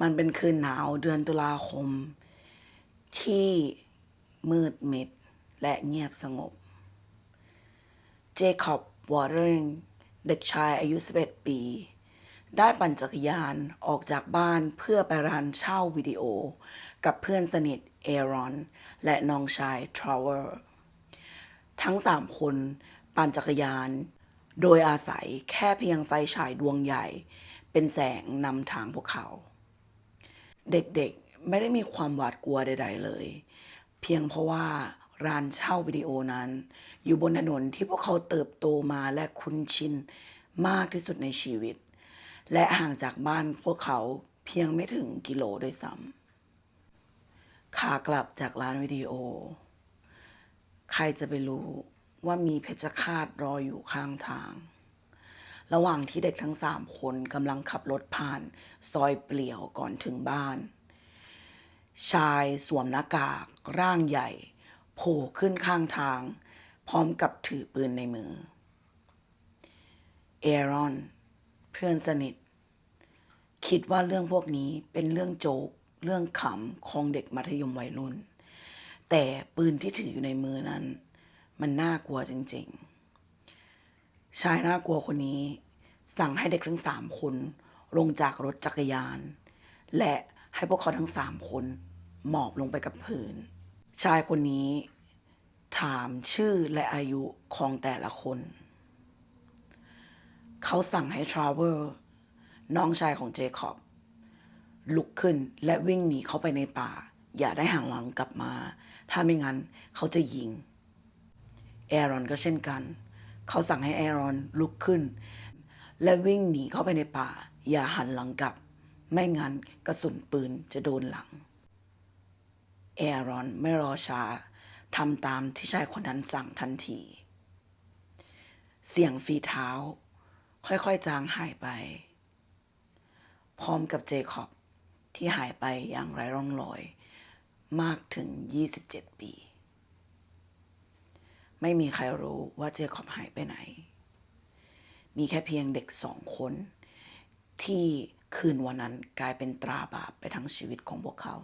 มันเป็นคืนหนาวเดือนตุลาคม ที่มืดมิดและเงียบสงบ เจคอบวอร์เริงเด็กชายอายุ 11 ปี ได้ปั่นจักรยานออกจากบ้านเพื่อไปร้านเช่าวิดีโอ กับเพื่อนสนิทเอรอน และน้องชายทราวเวอร์ ทั้งสามคนปั่นจักรยาน โดยอาศัยแค่เพียงไฟฉายดวงใหญ่ เป็นแสงนำทางพวกเขา เด็กๆไม่ได้มีความหวาดกลัวใด ๆ เลย เพียงเพราะว่าร้านเช่าวิดีโอนั้น อยู่บนถนนที่พวกเขาเติบโตมาและคุ้นชินมากที่สุดในชีวิต และห่างจากบ้านพวกเขาเพียงไม่ถึงกิโลด้วยซ้ำขากลับจากร้านวิดีโอ ใครจะไปรู้ว่ามีเพชฌฆาตรออยู่ข้างทาง ระหว่างที่เด็กทั้งสามคนกำลังขับรถผ่าน ซอยเปลี่ยวก่อนถึงบ้าน ชายสวมหน้ากาก ร่างใหญ่ โผล่ขึ้นข้างทาง พร้อมกับถือปืนในมือ เอรอน เพื่อนสนิท คิดว่าเรื่องพวกนี้เป็นเรื่องโจก เรื่องขำของเด็กมัธยมวัยรุ่น แต่ปืนที่ถืออยู่ในมือนั้น มันน่ากลัวจริง ๆ ชายน่ากลัวคนนี้ สั่งให้เด็กทั้งสามคนลงจากรถจักรยาน และให้พวกเขาทั้งสามคนหมอบลงไปกับพื้น ชายคนนี้ ถามชื่อและอายุของแต่ละคน เขาสั่งให้ทราเวลน้องชายของเจคอบ ลุกขึ้นและวิ่งหนีเข้าไปในป่า อย่าได้ห่างหลังกลับมา ถ้าไม่งั้นเขาจะยิง แอรอนก็เช่นกัน เขาสั่งให้แอรอนลุกขึ้น และวิ่งหนีเข้าไปในป่า อย่าหันหลังกลับ ไม่งั้นกระสุนปืนจะโดนหลัง แอรอนไม่รอช้าทำตามที่ชายคนนั้นสั่งทันที เสียงฝีเท้า ค่อยๆจางหายไป พร้อมกับเจคอบที่หายไปอย่างไร้ร่องรอย มากถึง 27 ปี ไม่มีใครรู้ว่าเจคอบหายไปไหน มีแค่เพียงเด็กสองคน ที่คืนวันนั้นกลายเป็นตราบาปไปทั้งชีวิตของพวกเขา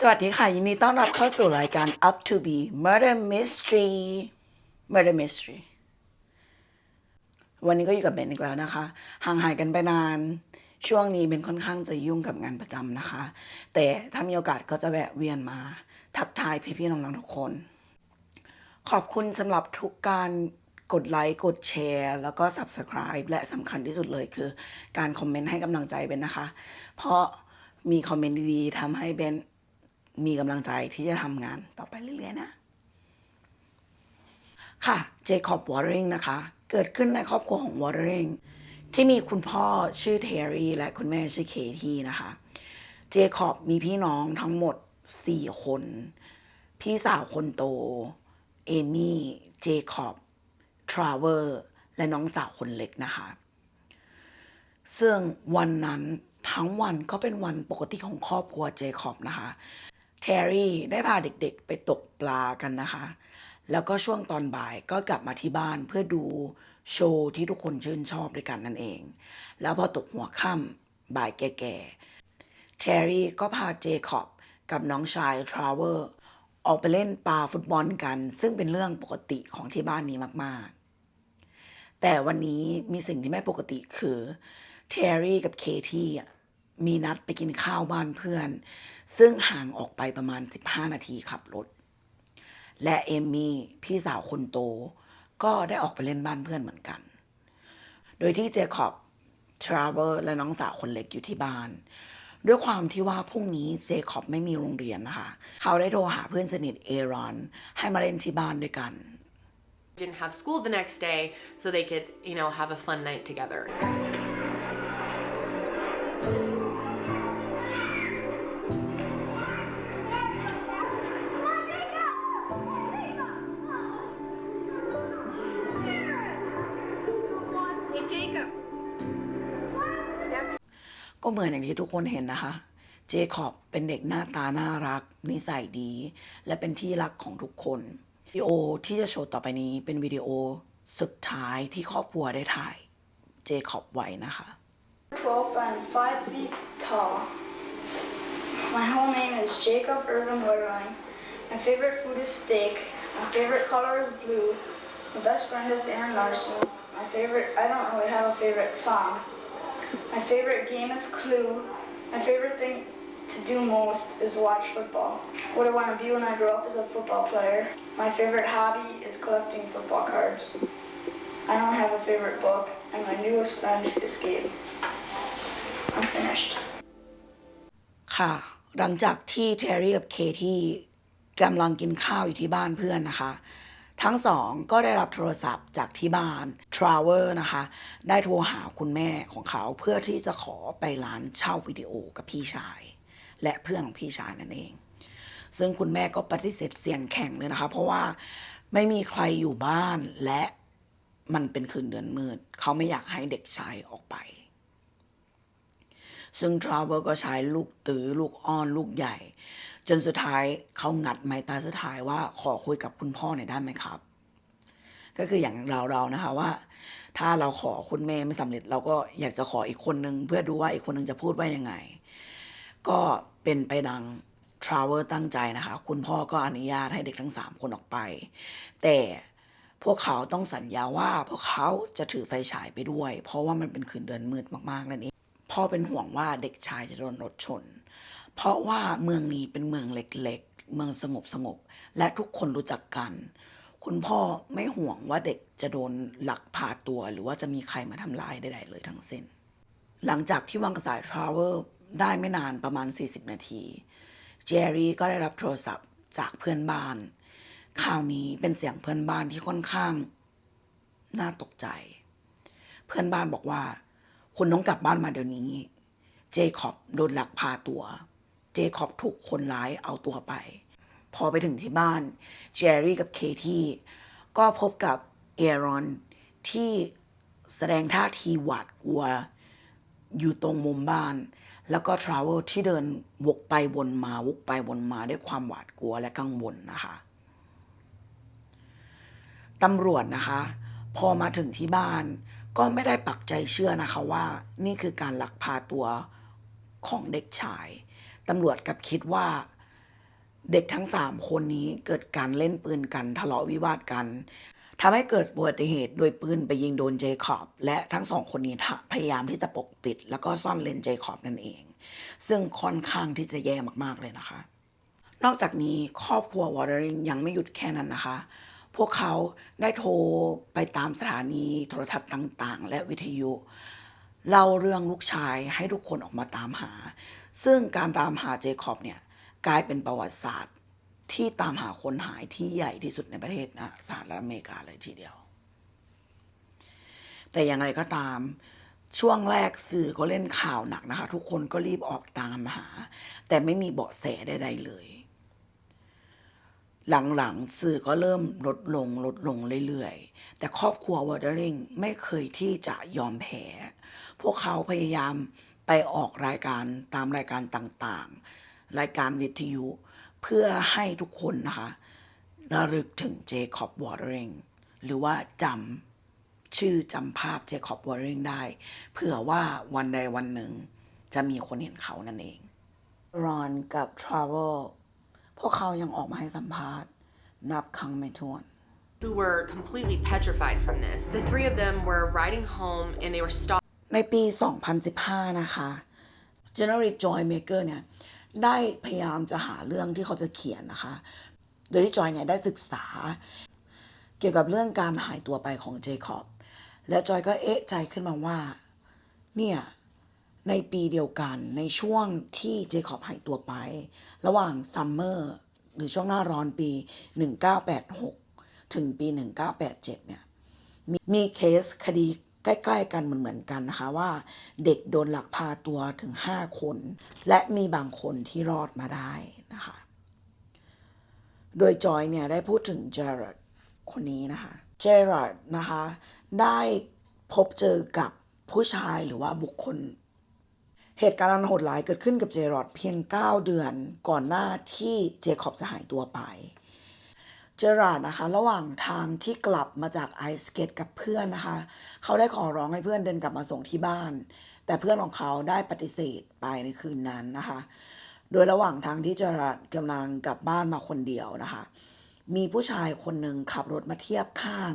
สวัสดีค่ะ ยินดีต้อนรับเข้าสู่รายการ Up to Be Murder Mystery Murder Mystery วันนี้ก็อยู่กับเบนอีกแล้วนะคะ ห่างหายกันไปนาน ช่วงนี้เบนค่อนข้างจะยุ่งกับงานประจำนะคะ แต่ถ้ามีโอกาสก็จะแวะเวียนมา ทักทายพี่ๆน้องๆทุกคน ขอบคุณสำหรับทุกการกดไลค์ กดแชร์ แล้วก็ Subscribe และสำคัญที่สุดเลยคือ การคอมเมนต์ให้กำลังใจเบนนะคะ เพราะมีคอมเมนต์ดีๆทำให้เบนมีกำลังใจที่จะทำงานต่อไปเรื่อยๆนะ ค่ะเจคอบวอร์ริงนะคะ เกิดขึ้นในครอบครัวของวอร์ริงที่มีคุณพ่อชื่อเทอรี่และคุณแม่ชื่อเคที่นะคะ เจคอบมีพี่น้องทั้งหมด 4 คน พี่สาวคนโต เอมี่ เจคอบ ทราเวอร์ และน้องสาวคนเล็กนะคะ ซึ่งวันนั้นทั้งวันก็เป็นวันปกติของครอบครัวเจคอบนะคะเทอรี่ได้พาเด็กๆ ไปตกปลากันนะคะ แล้วก็ช่วงตอนบ่ายก็กลับมาที่บ้านเพื่อดูโชว์ที่ทุกคนชื่นชอบด้วยกันนั่นเอง แล้วพอตกหัวค่ำบ่ายแก่ๆเทอรี่ก็พาเจคอบกับน้องชายทราเวอร์ ออกไปเล่นปาฟุตบอลกัน ซึ่งเป็นเรื่องปกติของที่บ้านนี้มาก ๆ แต่วันนี้มีสิ่งที่ไม่ปกติคือเทอรี่กับเคที่มีนัดไปกินข้าวบ้านเพื่อน ซึ่งห่างออกไปประมาณ 15 นาทีขับรถ และเอมมี่พี่สาวคนโต ก็ได้ออกไปเล่นบ้านเพื่อนเหมือนกัน โดยที่เจคอบทราเวอร์และน้องสาวคนเล็กอยู่ที่บ้าน ด้วยความที่ว่าพรุ่งนี้เจคอบไม่มีโรงเรียนนะคะ เขาได้โทรหาเพื่อนสนิทเอรอน ให้มาเล่นที่บ้านด้วยกัน didn't have school the next day so they could, you know, have a fun night together. ก็เหมือนอย่างที่ทุกคนเห็นนะคะ เจคอบเป็นเด็กหน้าตาน่ารัก นิสัยดี และเป็นที่รักของทุกคนวิดีโอที่จะโชว์ต่อไปนี้เป็นวิดีโอสุดท้ายที่ครอบครัวได้ถ่ายเจคอบไว้นะคะ 12, I'm 5 feet tall. My whole name is Jacob Irvin Woodring. My favorite food is steak. My favorite color is blue. My best friend is Aaron Larson. My favorite, I don't really have a favorite song. My favorite game is Clue. My favorite thing to do most is watch football. What I want to be when I grow up is a football player. My favorite hobby is collecting football cards. I don't have a favorite book, and my newest friend is Gabe. I'm finished. ค่ะ หลังจากที่เทอรี่กับเคที่กำลังกินข้าวอยู่ที่บ้านเพื่อนนะคะ ทั้งสองก็ได้รับโทรศัพท์จากที่บ้านทราเวอร์นะคะ ได้โทรหาคุณแม่ของเขาเพื่อที่จะขอไปร้านเช่าวิดีโอกับพี่ชาย และเพื่อนของพี่ชายนั่นเอง ซึ่งคุณแม่ก็ปฏิเสธเสียงแข็งเลยนะคะ เพราะว่าไม่มีใครอยู่บ้านและมันเป็นคืนเดือนมืด เขาไม่อยากให้เด็กชายออกไป ซึ่งทราเวอร์ก็ใช้ลูกตือลูกอ้อนลูกใหญ่ จนสุดท้ายเขางัดไม้ตาสุดท้ายว่าขอคุยกับคุณพ่อหน่อยได้ไหมครับ ก็คืออย่างเราเรานะคะว่า ถ้าเราขอคุณแม่ไม่สำเร็จ เราก็อยากจะขออีกคนนึงเพื่อดูว่าอีกคนนึงจะพูดว่ายังไง ก็เป็นไปดังทราเวอร์ตั้งใจนะคะ คุณพ่อก็อนุญาตให้เด็กทั้งสามคนออกไป แต่พวกเขาต้องสัญญาว่าพวกเขาจะถือไฟฉายไปด้วย เพราะว่ามันเป็นคืนเดือนมืดมากๆนั่นเองพ่อเป็นห่วงว่าเด็กชายจะโดนรถชน เพราะว่าเมืองนี้เป็นเมืองเล็กๆ เมืองสงบสงบ และทุกคนรู้จักกัน คุณพ่อไม่ห่วงว่าเด็กจะโดนหลักพาตัว หรือว่าจะมีใครมาทำร้ายใดๆเลยทั้งสิ้น หลังจากที่วางสายทราเวลได้ไม่นานประมาณ 40 นาทีเจอรี่ก็ได้รับโทรศัพท์จากเพื่อนบ้านข่าวนี้เป็นเสียงเพื่อนบ้านที่ค่อนข้าง น่าตกใจ เพื่อนบ้านบอกว่า คุณต้องกลับบ้านมาเดี๋ยวนี้ เจคอบโดนลักพาตัว เจคอบถูกคนร้ายเอาตัวไป พอไปถึงที่บ้านเจอรี่กับเคที่ก็พบกับเอรอนที่แสดงท่าทีหวาดกลัว อยู่ตรงมุมบ้าน แล้วก็ทราเวลที่เดินวกไปวนมาวกไปวนมาด้วยความหวาดกลัวและกังวลนะคะตำรวจนะคะ พอมาถึงที่บ้าน ก็ไม่ได้ปักใจเชื่อนะคะว่า นี่คือการลักพาตัวของเด็กชาย ตำรวจกับคิดว่าเด็กทั้งสามคนนี้เกิดการเล่นปืนกันทะเลาะวิวาทกันทำให้เกิดอุบัติเหตุโดยปืนไปยิงโดนเจคอบ และทั้งสองคนนี้พยายามที่จะปกปิด แล้วก็ซ่อนเลนเจคอบนั่นเอง ซึ่งค่อนข้างที่จะแย่มากๆเลยนะคะ นอกจากนี้ครอบครัววอร์เดอริงยังไม่หยุดแค่นั้นนะคะ พวกเขาได้โทรไปตามสถานีโทรทัศน์ต่าง ๆ และวิทยุเล่าเรื่องลูกชายให้ทุกคนออกมาตามหา ซึ่งการตามหาเจคอบเนี่ยกลายเป็นประวัติศาสตร์ที่ตามหาคนหายที่ใหญ่ที่สุดในประเทศนะสหรัฐอเมริกาเลยทีเดียว แต่อย่างไรก็ตามช่วงแรกสื่อก็เล่นข่าวหนักนะคะ ทุกคนก็รีบออกตามหา แต่ไม่มีเบาะแสใดๆเลย หลังๆสื่อก็เริ่มลดลงลดลงเรื่อยๆ แต่ครอบครัววอเดอริงไม่เคยที่จะยอมแพ้ พวกเขาพยายาม ออกรายการตามรายการต่างๆ รายการวิทยุเพื่อให้ทุกคนนะคะระลึกถึงเจคอบวอเดอริงหรือว่าจำชื่อจำภาพเจคอบวอเดอริงได้ เผื่อว่าวันใดวันหนึ่งจะมีคนเห็นเขานั่นเองรอนกับทราเวลพวกเขายังออกมาให้สัมภาษณ์ นับครั้งไม่ถ้วน Who were completely petrified from this. The three of them were riding home and they were stopped. ในปี 2015 นะคะ General Joy Maker เนี่ยได้พยายามจะหาเรื่องที่เขาจะเขียนนะคะ โดยที่จอยเนี่ยได้ศึกษา เกี่ยวกับเรื่องการหายตัวไปของเจคอบ และจอยก็เอ๊ะใจขึ้นมาว่า เนี่ย ในปีเดียวกันในช่วงที่เจคอบหายตัวไป ระหว่างซัมเมอร์หรือช่วงหน้าร้อนปี 1986 ถึงปี 1987 เนี่ย มีมีเคสคดี ใกล้ๆกันเหมือนๆกันนะคะว่า เด็กโดนหลักพาตัวถึง 5 คน และมีบางคนที่รอดมาได้นะคะ โดยจอยเนี่ยได้พูดถึงเจอร์ดคนนี้นะคะเจอร์ดนะคะได้พบเจอกับผู้ชายหรือว่าบุคคล เหตุการณ์อันโหดร้ายเกิดขึ้นกับเจอร์ดเพียง 9 เดือนก่อนหน้าที่เจคอบจะหายตัวไป เจอราดนะคะ ระหว่างทางที่กลับมาจากไอสเกตกับเพื่อนนะคะ เขาได้ขอร้องให้เพื่อนเดินกลับมาส่งที่บ้าน แต่เพื่อนของเขาได้ปฏิเสธไปในคืนนั้นนะคะ โดยระหว่างทางที่เจอราดกำลังกลับบ้านมาคนเดียวนะคะ มีผู้ชายคนหนึ่งขับรถมาเทียบข้าง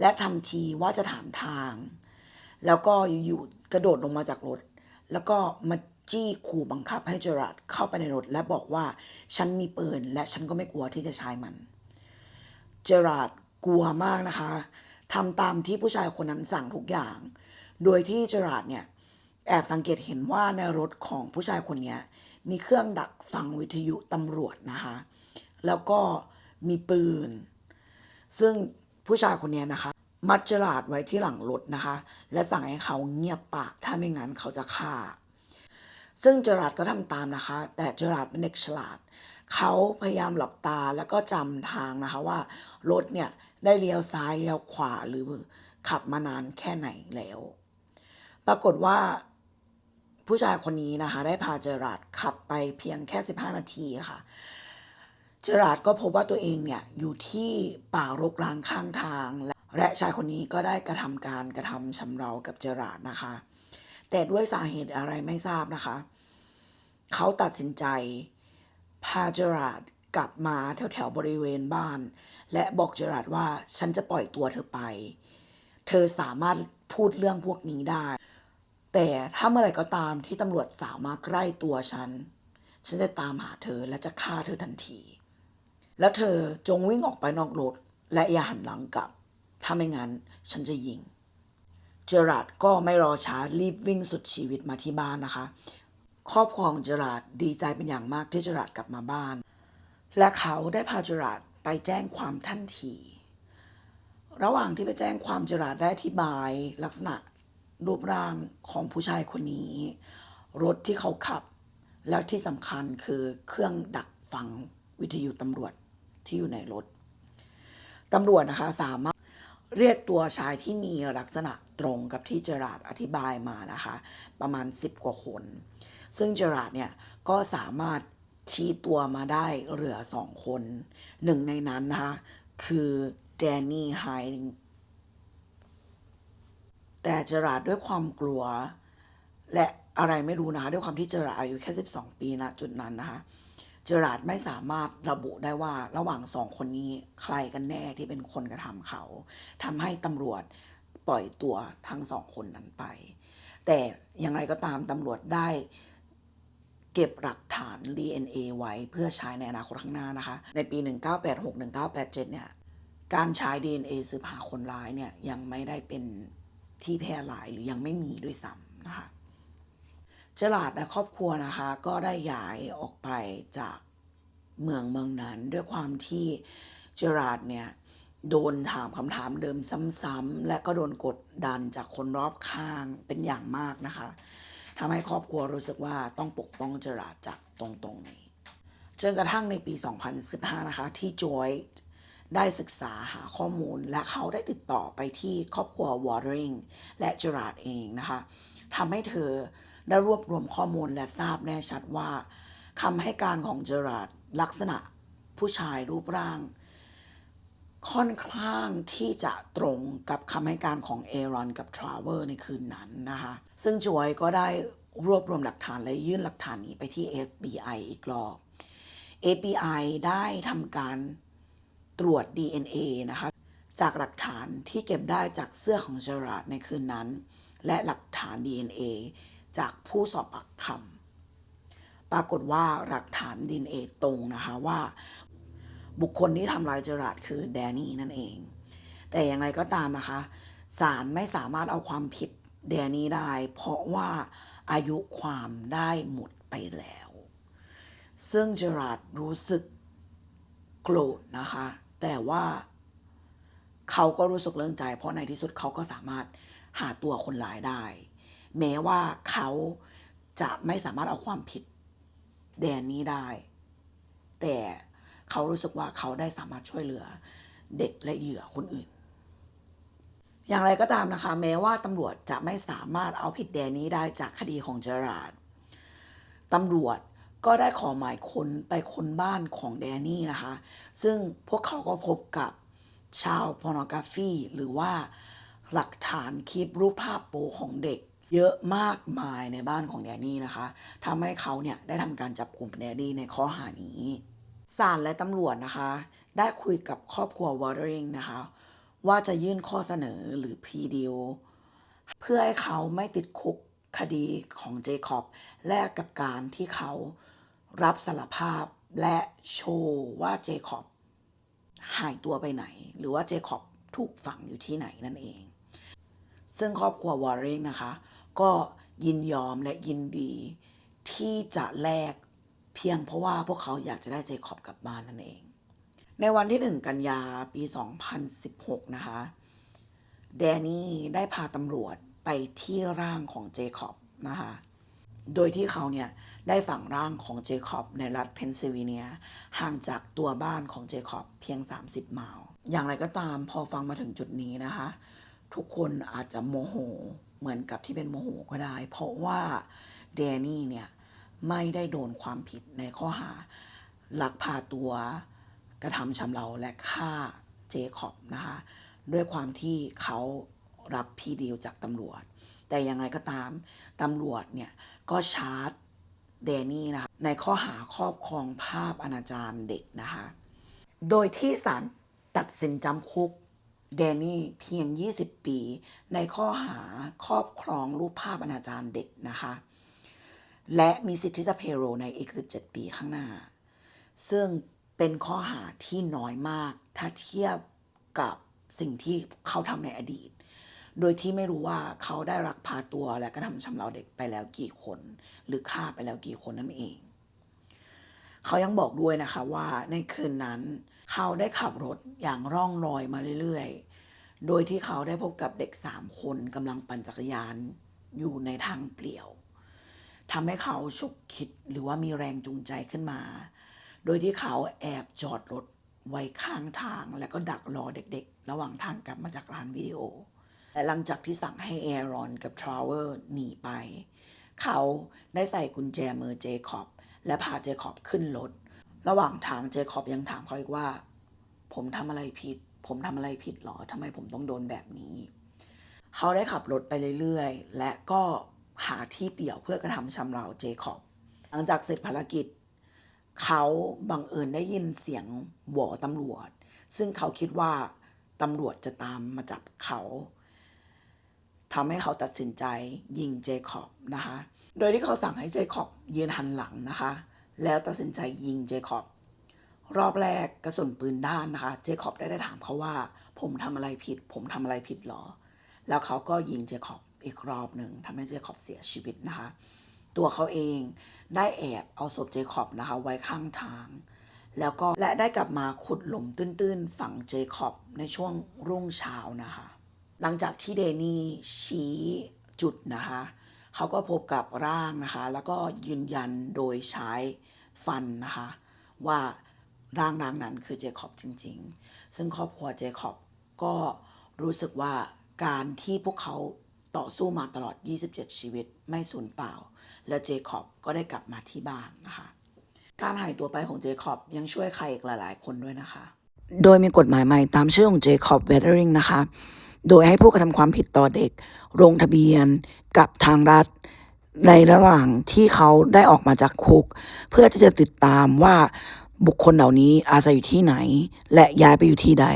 และทำทีว่าจะถามทาง แล้วก็อยู่กระโดดลงมาจากรถ แล้วก็มาจี้ขู่บังคับให้เจอราดเข้าไปในรถและบอกว่า ฉันมีปืนและฉันก็ไม่กลัวที่จะใช้มัน เจอราร์ดกลัวมากนะคะทำตามที่ผู้ชายคนนั้นสั่งทุกอย่าง โดยที่เจอราร์ดเนี่ยแอบสังเกตเห็นว่าในรถของผู้ชายคนนี้มีเครื่องดักฟังวิทยุตำรวจนะคะ แล้วก็มีปืน ซึ่งผู้ชายคนนี้นะคะ มัดเจอราร์ดไว้ที่หลังรถนะคะ และสั่งให้เขาเงียบปาก ถ้าไม่งั้นเขาจะฆ่าซึ่งเจอราร์ดก็ทำตามนะคะ แต่เจอราร์ดเป็นเด็กฉลาด เขาพยายามหลับตาแล้วก็จำทางนะคะว่ารถเนี่ยได้เลี้ยวซ้ายเลี้ยวขวาหรือขับมานานแค่ไหนแล้ว ปรากฏว่าผู้ชายคนนี้นะคะ ได้พาเจอราดขับไปเพียงแค่ 15 นาทีค่ะ เจอราดก็พบว่าตัวเองเนี่ยอยู่ที่ป่ารกร้างข้างทาง และชายคนนี้ก็ได้กระทำการกระทำชำเรากับเจอราดนะคะ แต่ด้วยสาเหตุอะไรไม่ทราบนะคะ เขาตัดสินใจ พาเจอราดกลับมาแถวแถวๆบริเวณบ้าน และบอกเจอราดว่าฉันจะปล่อยตัวเธอไป เธอสามารถพูดเรื่องพวกนี้ได้ แต่ถ้าเมื่อไหร่ก็ตามที่ตำรวจสาวมาใกล้ตัวฉัน ฉันจะตามหาเธอและจะฆ่าเธอทันที แล้วเธอจงวิ่งออกไปนอกรถและอย่าหันหลังกลับ ถ้าไม่งั้นฉันจะยิง เจอราดก็ไม่รอช้ารีบวิ่งสุดชีวิตมาที่บ้านนะคะ ครอบครองเจอราดดีใจเป็นอย่างมากที่เจอราดกลับมาบ้าน และเขาได้พาเจอราดไปแจ้งความทันทีระหว่างที่ไปแจ้งความเจอราดได้อธิบายลักษณะรูปร่างของผู้ชายคนนี้ รถที่เขาขับ แล้วที่สำคัญคือเครื่องดักฟังวิทยุตำรวจที่อยู่ในรถตำรวจนะคะสามารถเรียกตัวชายที่มีลักษณะตรงกับที่เจอราดอธิบายมานะคะ ประมาณ 10 กว่าคน ซึ่งเจอราร์ดเนี่ยก็สามารถชี้ตัวมาได้เหลือสองคน หนึ่งในนั้นนะคะคือแดนนี่ไฮดิงแต่เจอราร์ดด้วยความกลัว และอะไรไม่รู้นะคะด้วยความที่เจอราร์ดอายุแค่ 12 ปีนะจุดนั้นนะคะเจอราร์ดไม่สามารถระบุได้ว่าระหว่างสองคนนี้ใครกันแน่ที่เป็นคนกระทำเขาทำให้ตำรวจปล่อยตัวทั้งสองคนนั้นไป แต่อย่างไรก็ตามตำรวจได้ เก็บหลักฐาน DNA ไว้เพื่อใช้ในอนาคตข้างหน้านะคะ ในปี 1986-1987 เนี่ย การใช้ DNA สืบหาคนร้ายเนี่ยยังไม่ได้เป็นที่แพร่หลายหรือยังไม่มีด้วยซ้ำนะคะเจอราร์ดและครอบครัวนะคะก็ได้ย้ายออกไปจากเมืองเมืองนั้นด้วยความที่เจอราร์ดเนี่ยโดนถามคำถามเดิมซ้ำๆและก็โดนกดดันจากคนรอบข้างเป็นอย่างมากนะคะ ทำให้ครอบครัวรู้สึกว่าต้องปกป้องเจอราร์ดจากตรงๆนี้ จนกระทั่งในปี 2015 นะคะ ที่จอยได้ศึกษาหาข้อมูลและเขาได้ติดต่อไปที่ครอบครัววอร์ริงและเจอราร์ดเองนะคะทำให้เธอได้รวบรวมข้อมูลและทราบแน่ชัดว่าคำให้การของเจอราร์ดลักษณะผู้ชายรูปร่าง ค่อนข้างที่จะตรงกับคำให้การของเอรอนกับทราเวอร์ในคืนนั้นนะคะซึ่งจวยก็ได้รวบรวมหลักฐานและยื่นหลักฐานนี้ไปที่ FBI อีกรอบ FBI ได้ทำการตรวจ DNA นะคะจากหลักฐานที่เก็บได้จากเสื้อของเจอราดในคืนนั้น และหลักฐาน DNA จากผู้สอบปากคำปรากฏว่าหลักฐาน DNA ตรงนะคะว่า บุคคลที่ทำร้ายเจอราร์ดคือแดนนี่นั่นเอง แต่อย่างไรก็ตามนะคะศาลไม่สามารถเอาความผิดแดนนี่ได้ เพราะว่าอายุความได้หมดไปแล้ว ซึ่งเจอราดรู้สึกโกรธนะคะ แต่ว่าเขาก็รู้สึกเรื่องใจ เพราะในที่สุดเขาก็สามารถหาตัวคนร้ายได้ แม้ว่าเขาจะไม่สามารถเอาความผิดแดนนี้ได้ แต่ เขารู้สึกว่าเขาได้สามารถช่วยเหลือเด็กและเหยื่อคนอื่น อย่างไรก็ตามนะคะ แม้ว่าตำรวจจะไม่สามารถเอาผิดแดนนี้ได้จากคดีของเจอราร์ดตำรวจก็ได้ขอหมายค้นไปค้นบ้านของแดนนี่นะคะ ซึ่งพวกเขาก็พบกับชาวพอนกราฟีหรือว่าหลักฐานคลิปรูปภาพโปของเด็ก เยอะมากมายในบ้านของแดนนี่นะคะทำให้เขาเนี่ยได้ทำการจับกลุ่มแดนนี่ในข้อหานี้ ศาลและตำรวจนะคะ ได้คุยกับครอบครัววอเตอริงนะคะ ว่าจะยื่นข้อเสนอหรือพีดีลเพื่อให้เขาไม่ติดคุกคดีของเจคอบแลกกับการที่เขารับสารภาพและโชว์ว่าเจคอบหายตัวไปไหน หรือว่าเจคอบถูกฝังอยู่ที่ไหนนั่นเอง ซึ่งครอบครัววอร์เรนนะคะ ก็ยินยอมและยินดีที่จะแลก เพียงเพราะว่าพวกเขาอยากจะได้เจคอบกลับบ้านนั่นเอง ในวันที่ 1 กันยาปี 2016 นะคะ แดนี่ได้พาตำรวจไปที่ร่างของเจคอบนะคะ โดยที่เขาเนี่ยได้ฝังร่างของเจคอบในรัฐเพนซิลเวเนีย ห่างจากตัวบ้านของเจคอบเพียง 30 ไมล์ อย่างไรก็ตามพอฟังมาถึงจุดนี้นะคะ ทุกคนอาจจะโมโหเหมือนกับที่เป็นโมโหก็ได้ เพราะว่าแดนนี่เนี่ย ไม่ได้โดนความผิดในข้อหาลักพาตัวกระทำชำเราและฆ่าเจคอบนะคะด้วยความที่เขารับพีดีลจากตำรวจ แต่อย่างไรก็ตามตำรวจเนี่ยก็ชาร์จแดนนี่นะคะในข้อหาครอบครองภาพอนาจารเด็กนะคะ โดยที่ศาลตัดสินจำคุกแดนนี่เพียง 20 ปี ในข้อหาครอบครองรูปภาพอนาจารเด็กนะคะ และมีสิทธิ์ที่จะเพโรในอีก 17 ปีข้างหน้า ซึ่งเป็นข้อหาที่น้อยมากถ้าเทียบกับสิ่งที่เขาทำในอดีต โดยที่ไม่รู้ว่าเขาได้รักพาตัวและกระทำชำเราเด็กไปแล้วกี่คน หรือฆ่าไปแล้วกี่คนนั่นเอง เขายังบอกด้วยนะคะว่าในคืนนั้น เขาได้ขับรถอย่างร่องรอยมาเรื่อยๆ โดยที่เขาได้พบกับเด็กสามคนกำลังปั่นจักรยานอยู่ในทางเปลี่ยว ทำให้เขาฉุกคิดหรือว่ามีแรงจูงใจขึ้นมา โดยที่เขาแอบจอดรถไว้ข้างทางแล้วก็ดักรอเด็กๆ ระหว่างทางกลับมาจากร้านวิดีโอ และหลังจากที่สั่งให้แอรอนกับทราเวอร์หนีไป เขาได้ใส่กุญแจมือเจคอบ และพาเจคอบขึ้นรถ ระหว่างทางเจคอบยังถามเขาอีกว่า ผมทำอะไรผิด ผมทำอะไรผิดหรอทำไมผมต้องโดนแบบนี้ เขาได้ขับรถไปเรื่อยๆ และก็ หาที่เปี่ยวเพื่อกระทำชำเราเจคอบหลังจากเสร็จภารกิจ เขาบังเอิญได้ยินเสียงหวอตำรวจ ซึ่งเขาคิดว่าตำรวจจะตามมาจับเขาทำให้เขาตัดสินใจยิงเจคอบนะคะ โดยที่เขาสั่งให้เจคอบยืนหันหลังนะคะ แล้วตัดสินใจยิงเจคอบ รอบแรกกระสุนปืนด้านนะคะ เจคอบได้ได้ถามเขาว่า ผมทำอะไรผิด ผมทำอะไรผิดหรอ แล้วเขาก็ยิงเจคอบ อีกรอบหนึ่งทำให้เจคอบเสียชีวิตนะคะ ตัวเขาเองได้แอบเอาศพเจคอบนะคะไว้ข้างทาง แล้วก็และได้กลับมาขุดหลุมตื้นๆ ฝังเจคอบในช่วงรุ่งเช้านะคะ หลังจากที่เดนี่ชี้จุดนะคะเขาก็พบกับร่างนะคะ แล้วก็ยืนยันโดยใช้ฟันนะคะ ว่าร่างนางนั้นคือเจคอบจริง ๆ ซึ่งครอบครัวเจคอบก็รู้สึกว่าการที่พวกเขา ต่อสู้มาตลอด 27 ชีวิตไม่สูญเปล่า และเจคอบก็ได้กลับมาที่บ้านนะคะ การหายตัวไปของเจคอบยังช่วยใครอีกหลาย ๆ คนด้วยนะคะ โดยมีกฎหมายใหม่ตามชื่อของเจคอบเวเดอริงนะคะ โดยให้ผู้กระทำความผิดต่อเด็กลงทะเบียนกับทางรัฐในระหว่างที่เขาได้ออกมาจากคุก เพื่อที่จะติดตามว่าบุคคลเหล่านี้อาศัยอยู่ที่ไหน และย้ายไปอยู่ที่ใด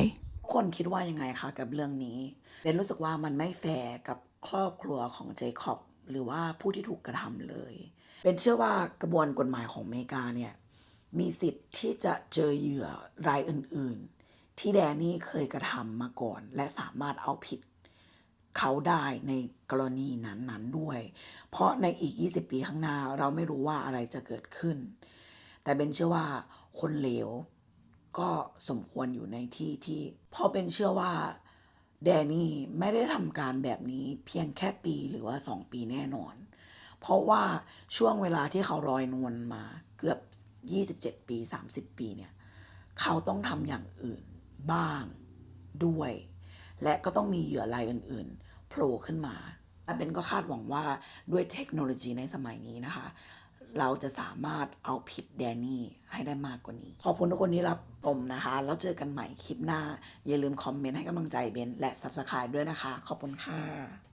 คนคิดว่ายังไงคะกับเรื่องนี้เบนรู้สึกว่ามันไม่แฟร์กับ ครอบครัวของเจคอบหรือว่าผู้ที่ถูกกระทำเลยเบนเชื่อว่ากระบวนกฎหมายของอเมริกาเนี่ยมีสิทธิ์ที่จะเจอเหยื่อรายอื่นๆ ที่แดนนี่เคยกระทำมาก่อน และสามารถเอาผิดเขาได้ในกรณีนั้นๆด้วย เพราะในอีก 20 ปีข้างหน้าเราไม่รู้ว่าอะไรจะเกิดขึ้น แต่เบนเชื่อว่าคนเลวก็สมควรอยู่ในที่ที่พราะเบนเชื่อว่า แดนี่ไม่ได้ทำการแบบนี้เพียงแค่ปีหรือว่า 2 ปีแน่นอน เพราะว่าช่วงเวลาที่เขารอยนวลมาเกือบ 27 ปี 30 ปีเนี่ย เขาต้องทำอย่างอื่นบ้างด้วย และก็ต้องมีเหยื่อรายอื่นๆโผล่ขึ้นมาและเบนก็คาดหวังว่าด้วยเทคโนโลยีในสมัยนี้นะคะ เราจะสามารถเอาผิดแดนนี่ให้ได้มากกว่านี้ ขอบคุณทุกคนที่รับชมนะคะ แล้วเจอกันใหม่คลิปหน้า อย่าลืมคอมเมนต์ให้กำลังใจเบนและ Subscribe ด้วยนะคะ ขอบคุณค่ะ